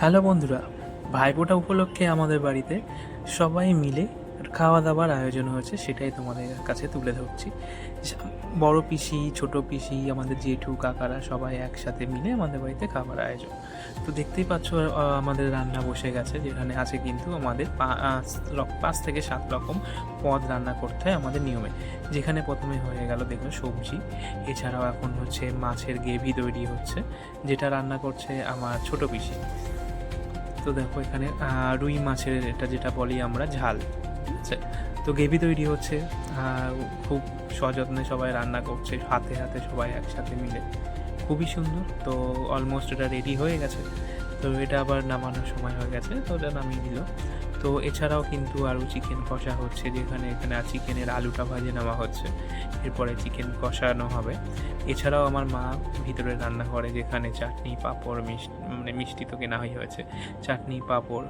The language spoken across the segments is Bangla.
হ্যালো বন্ধুরা, ভাইফোঁটা উপলক্ষে আমাদের বাড়িতে সবাই মিলে খাওয়া দাওয়ার আয়োজন হয়েছে, সেটাই তোমাদের কাছে তুলে ধরছি। বড় পিসি, ছোট পিসি, আমাদের জেঠু, কাকারা সবাই একসাথে মিলে আমাদের বাড়িতে খাবার আয়োজন। তো দেখতেই পাচ্ছ আমাদের রান্না বসে গেছে, যেখানে আছে কিন্তু আমাদের পাঁচ থেকে সাত রকম পদ রান্না করতে হয় আমাদের নিয়মে। যেখানে প্রথমে হয়ে গেল দেখল সবজি, এছাড়াও এখন হচ্ছে মাছের গ্রেভি তৈরি হচ্ছে, যেটা রান্না করছে আমার ছোট পিসি। তো দেখো এখানে রুই মাছের এটা যেটা বলি আমরা, ঝাল। ঠিক আছে? তো গ্রেভি তৈরি হচ্ছে খুব সযত্নে সবাই রান্না করছে, হাতে হাতে সবাই একসাথে মিলে। খুবই সুন্দর, তো অলমোস্ট এটা রেডি হয়ে গেছে। তো এটা আবার নামানোর সময় হয়ে গেছে, তো ওটা নামিয়ে দিল। তো এছাড়াও কিন্তু আরও চিকেন কষা হচ্ছে, যেখানে এখানে চিকেনের আলুটা ভাজে নেওয়া হচ্ছে। এরপরে চিকেন কষানো হবে। এছাড়াও আমার মা ভিতরে রান্না করে, যেখানে চাটনি, পাঁপড় মিষ্টি মানে মিষ্টি তো কেনা হয়ে হয়েছে। চাটনি, পাঁপড়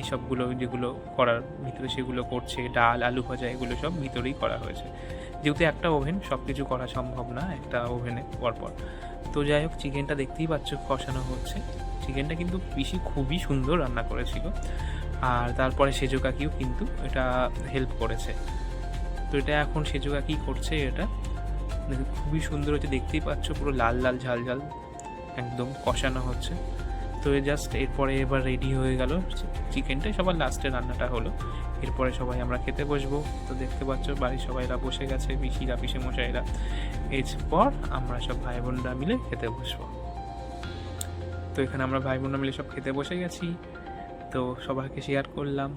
এইসবগুলো যেগুলো করার ভিতরে সেগুলো করছে, ডাল, আলু ভাজা, এগুলো সব ভিতরেই করা হয়েছে। যেহেতু একটা ওভেন সব কিছু করা সম্ভব না একটা ওভেনে পরপর তো যাই হোক চিকেনটা দেখতেই পাচ্ছ কষানো হচ্ছে। চিকেনটা কিন্তু পিসি খুবই সুন্দর রান্না করেছিল। আর তারপরে সেজো কাকিও কিন্তু এটা হেল্প করেছে। তো এটা এখন সেজো কাকি করছে এটা। খুবই সুন্দর হচ্ছে, দেখতেই পাচ্ছ, পুরো লাল লাল ঝাল ঝাল, একদম কষানো হচ্ছে। তো জাস্ট এরপরে এবার রেডি হয়ে গেল চিকেনটা সবার লাস্টে রান্নাটা হলো। এরপরে সবাই আমরা খেতে বসবো। তো দেখতে পাচ্ছ, বাড়ির সবাইরা বসে গেছে পিসিরা পিসি মশাইরা এরপর আমরা সব ভাই বোনরা মিলে খেতে বসবো। তো এখানে আমরা ভাই বোনরা মিলে সব খেতে বসে গেছি। তো সবাইকে শেয়ার করলাম।